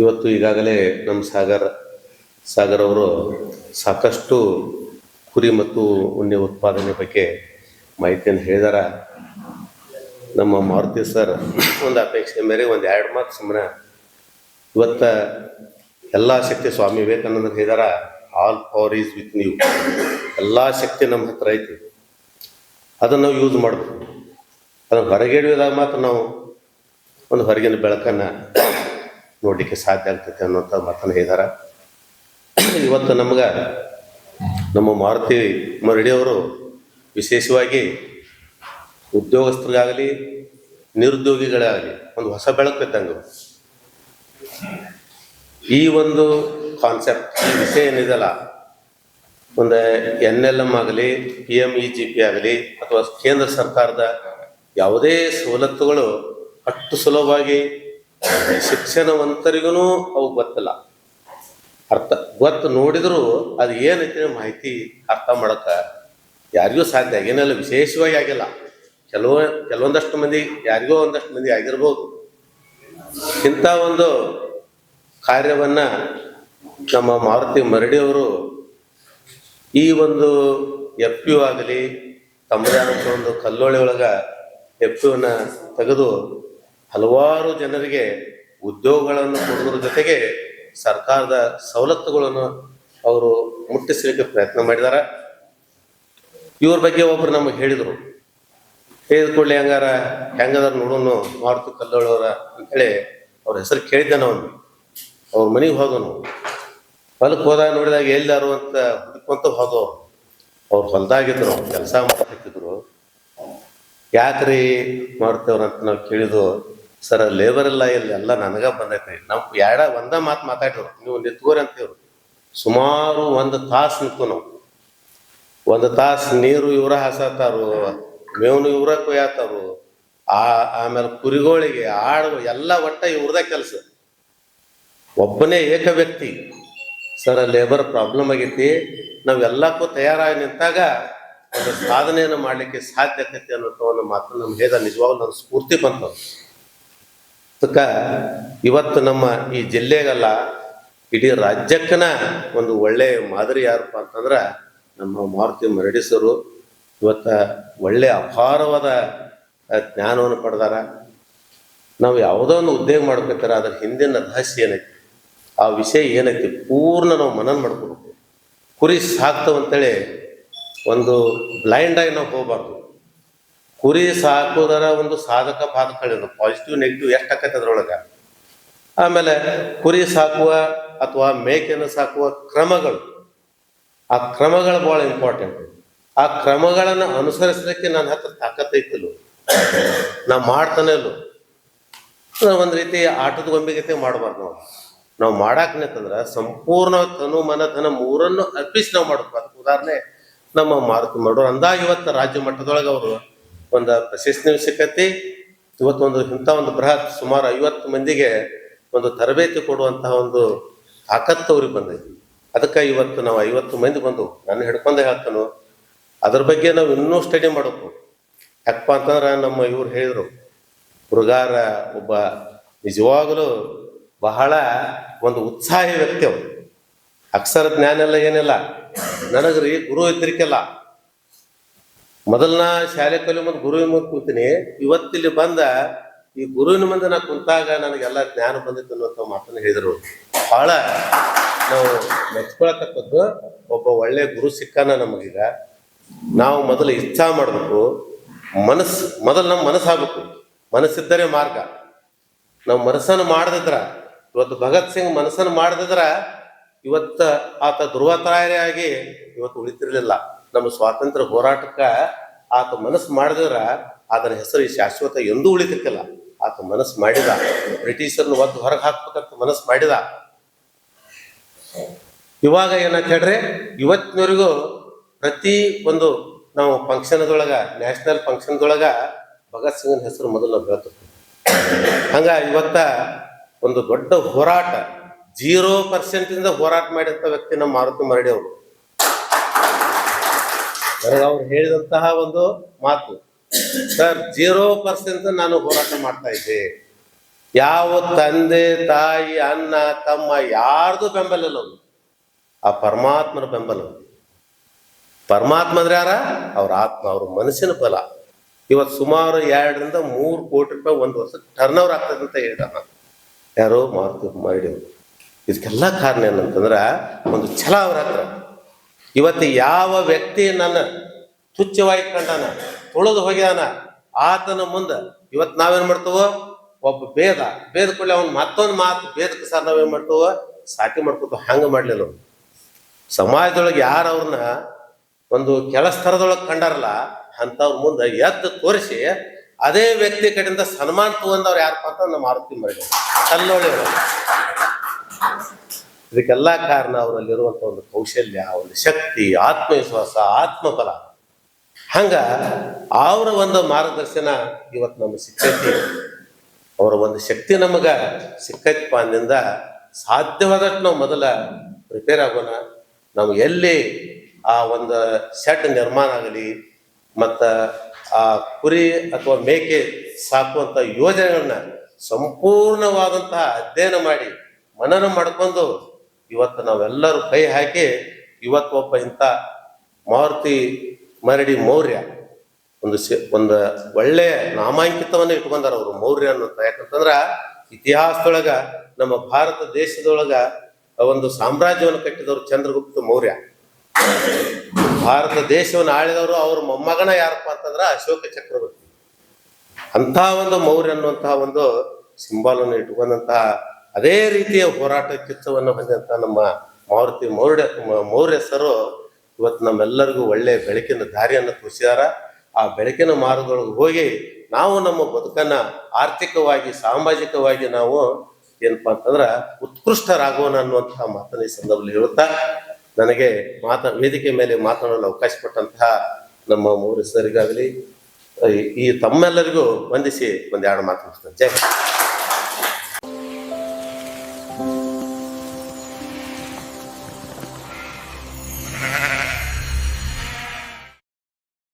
ಇವತ್ತು ಈಗಾಗಲೇ ನಮ್ಮ ಸಾಗರ್ ಸಾಗರ್ ಅವರು ಸಾಕಷ್ಟು ಕುರಿ ಮತ್ತು ಉಣ್ಣೆ ಉತ್ಪಾದನೆ ಬಗ್ಗೆ ಮಾಹಿತಿಯನ್ನು ಹೇಳಿದಾರ. ನಮ್ಮ ಮಾರುತಿ ಸರ್ ಒಂದು ಅಪೇಕ್ಷೆ ಮೇರೆ ಒಂದು ಎರಡು ಮಾತು ಸುಮ್ಮನೆ ಇವತ್ತ ಎಲ್ಲ ಶಕ್ತಿ ಸ್ವಾಮಿ ವಿವೇಕಾನಂದ ಹೇಳಿದಾರ ಆಲ್ ಪವರ್ ಈಸ್ ವಿತ್ ನೀವು ಎಲ್ಲ ಶಕ್ತಿ ನಮ್ಮ ಹತ್ರ ಐತಿ. ಅದನ್ನು ನಾವು ಯೂಸ್ ಮಾಡಬೇಕು. ಅದನ್ನು ಹೊರಗೆ ಹಿಡಿಯೋದಾಗ ಮಾತ್ರ ನಾವು ಒಂದು ಹೊರಗಿನ ಬೆಳಕನ್ನು ನೋಡಲಿಕ್ಕೆ ಸಾಧ್ಯ ಆಗ್ತೈತೆ ಅನ್ನೋಂಥ ಮಾತನ್ನು ಹೇಳಿದಾರೆ. ಇವತ್ತು ನಮ್ಗೆ ನಮ್ಮ ಮಾರುತಿ ಮರಡಿಯವರು ವಿಶೇಷವಾಗಿ ಉದ್ಯೋಗಸ್ಥರಿಗಾಗಲಿ, ನಿರುದ್ಯೋಗಿಗಳಾಗಲಿ ಒಂದು ಹೊಸ ಬೆಳಕು ಇದ್ದಂಗೆ. ಈ ಒಂದು ಕಾನ್ಸೆಪ್ಟ್ ವಿಷಯ ಏನಿದೆಲ್ಲ ಒಂದು ಎನ್ ಎಲ್ ಎಂ ಆಗಲಿ, P M E G P ಆಗಲಿ, ಅಥವಾ ಕೇಂದ್ರ ಸರ್ಕಾರದ ಯಾವುದೇ ಸವಲತ್ತುಗಳು ಅಷ್ಟು ಸುಲಭವಾಗಿ ಶಿಕ್ಷಣವಂತರಿಗೂ ಅವು ಗೊತ್ತಿಲ್ಲ. ಅರ್ಥ. ಗೊತ್ತು ನೋಡಿದ್ರು ಅದು ಏನೈತಿ ಮಾಹಿತಿ ಅರ್ಥ ಮಾಡಕ್ಕೆ ಯಾರಿಗೂ ಸಾಧ್ಯ ಏನೆಲ್ಲ ವಿಶೇಷವಾಗಿ ಆಗಿಲ್ಲ. ಕೆಲವು, ಕೆಲವೊಂದಷ್ಟು ಮಂದಿ, ಯಾರಿಗೋ ಒಂದಷ್ಟು ಮಂದಿ ಆಗಿರ್ಬೋದು. ಇಂಥ ಒಂದು ಕಾರ್ಯವನ್ನ ನಮ್ಮ ಮಾರುತಿ ಮರಡಿಯವರು ಈ ಒಂದು ಎಫ್ ಯು ಆಗಲಿ, ತಮ್ಮದೇ ಆದಂಥ ಒಂದು ಕಲ್ಲೋಳಿ ಒಳಗ ಎಫ್ ಯುನ ತೆಗೆದು ಹಲವಾರು ಜನರಿಗೆ ಉದ್ಯೋಗಗಳನ್ನು ಕೊಡುವುದರ ಜೊತೆಗೆ ಸರ್ಕಾರದ ಸವಲತ್ತುಗಳನ್ನು ಅವರು ಮುಟ್ಟಿಸಲಿಕ್ಕೆ ಪ್ರಯತ್ನ ಮಾಡಿದ್ದಾರೆ. ಇವ್ರ ಬಗ್ಗೆ ಒಬ್ರು ನಮಗೆ ಹೇಳಿದರು. ಹೇಳಿದ ಕೂಡಲೇ ಹಂಗಾರ ಹೆಂಗದಾರ ನೋಡೋನು ಮಾರುತಿ ಕಲ್ಲೋಳವರ ಅಂತೇಳಿ ಅವ್ರ ಹೆಸರು ಕೇಳಿದ್ದೆ ನಾವು ಅವ್ರ ಮನೆಗೆ ಹೋಗೋನು ಹೊಲಕ್ಕೆ ಹೋದಾಗ ನೋಡಿದಾಗ ಎಲ್ಲಾರು ಅಂತ ಹುಡುಕೊಂತ ಹೋದವು ಅವ್ರು. ಹೊಲ್ದಾಗಿದ್ರು ಕೆಲಸ ಮಾಡ್ತಿದ್ರು. ಯಾಕ್ರಿ ಮಾಡ್ತೇವ್ರಂತ ನಾವು ಕೇಳಿದ್ವು ಸರ್ ಲೇಬರ್ ಎಲ್ಲ ಇಲ್ಲಿ, ಎಲ್ಲ ನನಗ ಬಂದೈತೆ. ನಾವು ಎರಡ ಒಂದ ಮಾತು ಮಾತಾಡಿದ್ರು. ನೀವು ನಿಂತ್ಕೋರಿ ಅಂತೇವ್ರು ಸುಮಾರು ಒಂದು ತಾಸು ನಿಂತು ನಾವು. ಒಂದು ತಾಸು ನೀರು ಇವರ ಹಾಸತ್ತಾರು ಮೇವ್ನು ಇವರ ಕೊಯ್ಯತ್ತಾರು ಆ, ಆಮೇಲೆ ಕುರಿಗಳಿಗೆ ಆಡು ಎಲ್ಲ ಒಟ್ಟ ಇವ್ರದ ಕೆಲಸ. ಒಬ್ಬನೇ ಏಕ ವ್ಯಕ್ತಿ. ಸರ್ ಲೇಬರ್ ಪ್ರಾಬ್ಲಮ್ ಆಗೈತಿ. ನಾವೆಲ್ಲಕ್ಕೂ ತಯಾರಾಗಿ ನಿಂತಾಗ ಒಂದು ಸಾಧನೆಯನ್ನು ಮಾಡಲಿಕ್ಕೆ ಸಾಧ್ಯ ಆಕೈತಿ ಅನ್ನೋ ಒಂದು ಮಾತು ನಮ್ಗೆ ಹೇಗ ನಿಜವಾಗ್ಲೂ ನನ್ನ ಸ್ಫೂರ್ತಿ ಬಂತು. ಅದಕ್ಕ ಇವತ್ತು ನಮ್ಮ ಈ ಜಿಲ್ಲೆಗಲ್ಲ, ಇಡೀ ರಾಜ್ಯಕ್ಕನ ಒಂದು ಒಳ್ಳೆ ಮಾದರಿ ಯಾರಪ್ಪ ಅಂತಂದ್ರೆ ನಮ್ಮ ಮಾರುತಿ ಮರಡಿಸರು ಇವತ್ತ ಒಳ್ಳೆ ಅಪಾರವಾದ ಜ್ಞಾನವನ್ನು ಪಡೆದಾರ. ನಾವು ಯಾವುದೋ ಒಂದು ಉದ್ಯೋಗ ಮಾಡ್ಬೇಕಾರೆ ಅದ್ರ ಹಿಂದಿನ ರಹಸ್ಯ ಏನೈತಿ? ಆ ವಿಷಯ ಏನೈತಿ? ಪೂರ್ಣ ನಾವು ಮನನ ಮಾಡ್ಕೊಬೇಕು. ಕುರಿ ಸಾಕ್ತವಂತೇಳಿ ಒಂದು ಬ್ಲೈಂಡ್ ಆಗಿ ನಾವು ಹೋಗ್ಬಾರ್ದು. ಕುರಿ ಸಾಕೋದರ ಒಂದು ಸಾಧಕ ಬಾಧಕಗಳಿರೋದು ಪಾಸಿಟಿವ್ ನೆಗೆಟಿವ್ ಎಷ್ಟು ಆಕೈತೆ ಅದ್ರೊಳಗೆ? ಆಮೇಲೆ ಕುರಿ ಸಾಕುವ ಅಥವಾ ಮೇಕೆಯನ್ನು ಸಾಕುವ ಕ್ರಮಗಳು. ಆ ಕ್ರಮಗಳು ಭಾಳ ಇಂಪಾರ್ಟೆಂಟ್ ಆ ಕ್ರಮಗಳನ್ನು ಅನುಸರಿಸಲಿಕ್ಕೆ ನನ್ನ ಹತ್ರ ತಾಕತ್ತೈತಿಲ್ಲ ನಾ ಮಾಡ್ತಾನೆ ಇಲ್ಲ ಒಂದು ರೀತಿ ಆಟದ ಗೊಂಬೆಗತೆ ಮಾಡಬಾರ್ದು ನಾವು. ನಾವು ಮಾಡಾಕ್ ನಿಂತಂದ್ರೆ ಸಂಪೂರ್ಣ ತನು, ಮನ, ಧನ ಮೂರನ್ನು ಅರ್ಪಿಸಿ ನಾವು ಮಾಡ್ಬೇಕು. ಅದಕ್ಕೆ ಉದಾಹರಣೆ ನಮ್ಮ ಮಾರುತಿ ಮಾಡೋರು ಅಂದಾಗ ಇವತ್ತು ರಾಜ್ಯ ಮಟ್ಟದೊಳಗೆ ಅವರು ಒಂದು ಪ್ರಶಸ್ತಿ ಸಿಕ್ಕತಿ. ಇವತ್ತು ಒಂದು ಇಂಥ ಒಂದು ಬೃಹತ್ ಸುಮಾರು ಐವತ್ತು ಮಂದಿಗೆ ಒಂದು ತರಬೇತಿ ಕೊಡುವಂತಹ ಒಂದು ತಾಕತ್ತು ಅವ್ರಿಗೆ ಬಂದೈತಿ. ಅದಕ್ಕೆ ಇವತ್ತು ನಾವು ಐವತ್ತು ಮಂದಿ ಬಂದು ನಾನು ಹಿಡ್ಕೊಂಡೆ ಹೇಳ್ತಾನು ಅದ್ರ ಬಗ್ಗೆ ನಾವು ಇನ್ನೂ ಸ್ಟಡಿ ಮಾಡಬೇಕು. ಯಾಕಪ್ಪ ಅಂತಂದ್ರೆ ನಮ್ಮ ಇವ್ರು ಹೇಳಿದರು ಹುಡುಗಾರ ಒಬ್ಬ ನಿಜವಾಗಲೂ ಬಹಳ ಒಂದು ಉತ್ಸಾಹಿ ವ್ಯಕ್ತಿ ಅವರು. ಅಕ್ಷರ ಜ್ಞಾನ ಎಲ್ಲ ಏನಿಲ್ಲ. ನನಗ್ರಿ ಗುರು ಇದ್ರಿಕೆಲ್ಲ. ಮೊದಲನ ಶಾಲೆ ಕಲಿ ಮುಂದೆ ಗುರುವಿನ ಮುಂದೆ ಕೂತೀನಿ. ಇವತ್ತಿಲ್ಲಿ ಬಂದ ಈ ಗುರುವಿನ ಮುಂದೆ ನಾ ಕುಂತಾಗ ನನಗೆಲ್ಲ ಜ್ಞಾನ ಬಂದಿತ್ತು ಅನ್ನುವಂಥ ಮಾತನ್ನು ಹೇಳಿದರು. ಬಹಳ ನಾವು ಮೆಚ್ಕೊಳತಕ್ಕದ್ದು ಒಬ್ಬ ಒಳ್ಳೆ ಗುರು ಸಿಕ್ಕಾನ ನಮಗೀಗ. ನಾವು ಮೊದಲು ಇಚ್ಛಾ ಮಾಡಬೇಕು. ಮನಸ್ಸು ಮೊದಲು ನಮ್ಮ ಮನಸ್ಸಾಗಬೇಕು. ಮನಸ್ಸಿದ್ದರೆ ಮಾರ್ಗ. ನಾವು ಮನಸ್ಸನ್ನು ಮಾಡದಿದ್ರ, ಇವತ್ತು ಭಗತ್ ಸಿಂಗ್ ಮನಸ್ಸನ್ನು ಮಾಡದಿದ್ರ, ಇವತ್ತು ಆತ ಧ್ರುವತಾರಿ ಆಗಿ ಇವತ್ತು ಉಳಿತಿರ್ಲಿಲ್ಲ. ನಮ್ಮ ಸ್ವಾತಂತ್ರ್ಯ ಹೋರಾಟಕ್ಕ ಆತ ಮನಸ್ಸು ಮಾಡಿದ್ರ ಅದರ ಹೆಸರು ಶಾಶ್ವತ ಎಂದೂ ಉಳಿತಿರ್ಕಿಲ್ಲ ಆತ ಮನಸ್ಸು ಮಾಡಿದ, ಬ್ರಿಟಿಷರ್ನ ಒದ್ದು ಹೊರಗೆ ಹಾಕ್ಬೇಕಂತ ಮನಸ್ಸು ಮಾಡಿದ. ಇವಾಗ ಏನಂತ ಹೇಳ್ರಿ, ಇವತ್ತಿನವರೆಗೂ ಪ್ರತಿ ಒಂದು ನಾವು ಫಂಕ್ಷನ್ದೊಳಗ, ನ್ಯಾಷನಲ್ ಫಂಕ್ಷನ್ದೊಳಗ ಭಗತ್ ಸಿಂಗನ ಹೆಸರು ಮೊದಲು ನಾವು ಹಂಗ ಇವತ್ತ ಒಂದು ದೊಡ್ಡ ಹೋರಾಟ, ಜೀರೋ ಪರ್ಸೆಂಟಿಂದ ಹೋರಾಟ ಮಾಡಿದಂಥ ವ್ಯಕ್ತಿ ನಮ್ಮ ಮಾರುತಿ ಮರಡಿ ಅವರು. ನನಗೆ ಅವ್ರು ಹೇಳಿದಂತಹ ಒಂದು ಮಾತು. ಸರ್, ಜೀರೋ ಪರ್ಸೆಂಟ್ ನಾನು ಹೋರಾಟ ಮಾಡ್ತಾ ಇದ್ದೆ. ಯಾವ ತಂದೆ, ತಾಯಿ, ಅಣ್ಣ, ತಮ್ಮ ಯಾರ್ದು ಬೆಂಬಲ ಇಲ್ಲ. ಆ ಪರಮಾತ್ಮನ ಬೆಂಬಲ. ಪರಮಾತ್ಮ ಅಂದ್ರೆ ಯಾರ? ಅವ್ರ ಆತ್ಮ, ಅವ್ರ ಮನಸ್ಸಿನ ಬಲ. ಇವತ್ತು ಸುಮಾರು ಎರಡರಿಂದ ಮೂರು ಕೋಟಿ ರೂಪಾಯಿ ಒಂದು ವರ್ಷ ಟರ್ನ್ ಓವರ್ ಆಗ್ತದೆ ಅಂತ ನಾನು ಯಾರು ಮಾರುತಿ ಮಾಡಿದ್ರು ಇದಕ್ಕೆಲ್ಲ ಕಾರಣ ಏನಂತಂದ್ರೆ, ಒಂದು ಛಲ ಅವ್ರ ಹತ್ರ. ಇವತ್ತು ಯಾವ ವ್ಯಕ್ತಿ ನನ್ನ ತುಚ್ಛವಾಗಿ ಕಂಡಾನ, ತುಳಿದು ಹೋಗ್ಯಾನ, ಆತನ ಮುಂದೆ ಇವತ್ತು ನಾವೇನ್ ಮಾಡ್ತೇವೋ? ಒಬ್ಬ ಭೇದ ಭೇದ ಕೂಡಲೇ ಅವ್ನು ಮತ್ತೊಂದು ಮಾತು ಭೇದಕ್ಕೆ ಸರ್ ನಾವೇನ್ ಮಾಡ್ತೇವೋ? ಸಾಟಿ ಮಾಡ್ಕೊತ ಹಂಗೆ ಮಾಡ್ಲಿಲ್ಲ ಸಮಾಜದೊಳಗೆ ಯಾರು ಅವ್ರನ್ನ ಒಂದು ಕೆಳಸ್ತರದೊಳಗೆ ಕಂಡಾರಲ್ಲ, ಅಂಥವ್ರ ಮುಂದೆ ಎದ್ದು ತೋರಿಸಿ ಅದೇ ವ್ಯಕ್ತಿ ಕಡೆಯಿಂದ ಸನ್ಮಾನ ತಗೊಂಡವ್ರು ಯಾರಪ್ಪ ಅಂತ ನಮ್ಮ ಆರತಿ ಮಾಡಿ ಕಲ್ಲೋಳಿ ಇದಕ್ಕೆಲ್ಲ ಕಾರಣ ಅವರಲ್ಲಿರುವಂಥ ಒಂದು ಕೌಶಲ್ಯ, ಒಂದು ಶಕ್ತಿ, ಆತ್ಮವಿಶ್ವಾಸ, ಆತ್ಮಬಲ. ಹಂಗ ಅವರ ಒಂದು ಮಾರ್ಗದರ್ಶನ ಇವತ್ತು ನಮಗೆ ಸಿಕ್ಕೈತಿ. ಅವರ ಒಂದು ಶಕ್ತಿ ನಮಗೆ ಸಿಕ್ಕೈತಪ್ಪ ಅಂದಿಂದ ಸಾಧ್ಯವಾದಷ್ಟು ನಾವು ಮೊದಲ ಪ್ರಿಪೇರ್ ಆಗೋಣ. ನಾವು ಎಲ್ಲಿ ಆ ಒಂದು ಶೆಡ್ ನಿರ್ಮಾಣ ಆಗಲಿ, ಮತ್ತು ಆ ಕುರಿ ಅಥವಾ ಮೇಕೆ ಸಾಕುವಂಥ ಯೋಜನೆಗಳನ್ನ ಸಂಪೂರ್ಣವಾದಂತಹ ಅಧ್ಯಯನ ಮಾಡಿ, ಮನನ ಮಾಡ್ಕೊಂಡು ಇವತ್ತು ನಾವೆಲ್ಲರೂ ಕೈ ಹಾಕಿ ಇವತ್ತು ಒಬ್ಬ ಇಂಥ ಮಾರುತಿ ಮರಡಿ ಮೌರ್ಯ, ಒಂದು ಸಿ, ಒಂದು ಒಳ್ಳೆಯ ನಾಮಾಂಕಿತವನ್ನು ಇಟ್ಕೊಂಡಾರ ಅವರು ಮೌರ್ಯ ಅನ್ನೋಂಥ ಯಾಕಂತಂದ್ರೆ ಇತಿಹಾಸದೊಳಗ, ನಮ್ಮ ಭಾರತ ದೇಶದೊಳಗ ಒಂದು ಸಾಮ್ರಾಜ್ಯವನ್ನು ಕಟ್ಟಿದವರು ಚಂದ್ರಗುಪ್ತ ಮೌರ್ಯ. ಭಾರತ ದೇಶವನ್ನು ಆಳಿದವರು ಅವ್ರ ಮೊಮ್ಮಗನ ಯಾರಪ್ಪ ಅಂತಂದ್ರೆ ಅಶೋಕ ಚಕ್ರವರ್ತಿ. ಅಂಥ ಒಂದು ಮೌರ್ಯ ಅನ್ನುವಂತಹ ಒಂದು ಸಿಂಬಾಲನ್ನು ಇಟ್ಕೊಂಡಂತಹ ಅದೇ ರೀತಿಯ ಹೋರಾಟ ಕಿತ್ತವನ್ನು ಹೊಂದಿದಂತ ನಮ್ಮ ಮಾರುತಿ ಮೌರ್ಯ ಮ- ಮೌರ್ಯ ಸರು ಇವತ್ತು ನಮ್ಮೆಲ್ಲರಿಗೂ ಒಳ್ಳೆಯ ಬೆಳಕಿನ ದಾರಿಯನ್ನು ತೋರಿಸಿದಾರ ಆ ಬೆಳಕಿನ ಮಾರ್ಗದೊಳಗೆ ಹೋಗಿ ನಾವು ನಮ್ಮ ಬದುಕನ್ನು ಆರ್ಥಿಕವಾಗಿ, ಸಾಮಾಜಿಕವಾಗಿ ನಾವು ಏನಪ್ಪಾ ಅಂತಂದ್ರೆ ಉತ್ಕೃಷ್ಟರಾಗೋಣ ಅನ್ನುವಂತಹ ಮಾತನ್ನ ಈ ಸಂದರ್ಭದಲ್ಲಿ ಹೇಳುತ್ತಾ, ನನಗೆ ಮಾತ, ವೇದಿಕೆ ಮೇಲೆ ಮಾತನಾಡಲು ಅವಕಾಶ ಪಟ್ಟಂತಹ ನಮ್ಮ ಮೌರ್ಯಸರಿಗಾಗಲಿ ಈ- ತಮ್ಮೆಲ್ಲರಿಗೂ ವಂದಿಸಿ ಒಂದೆರಡು ಮಾತು ಜಯ.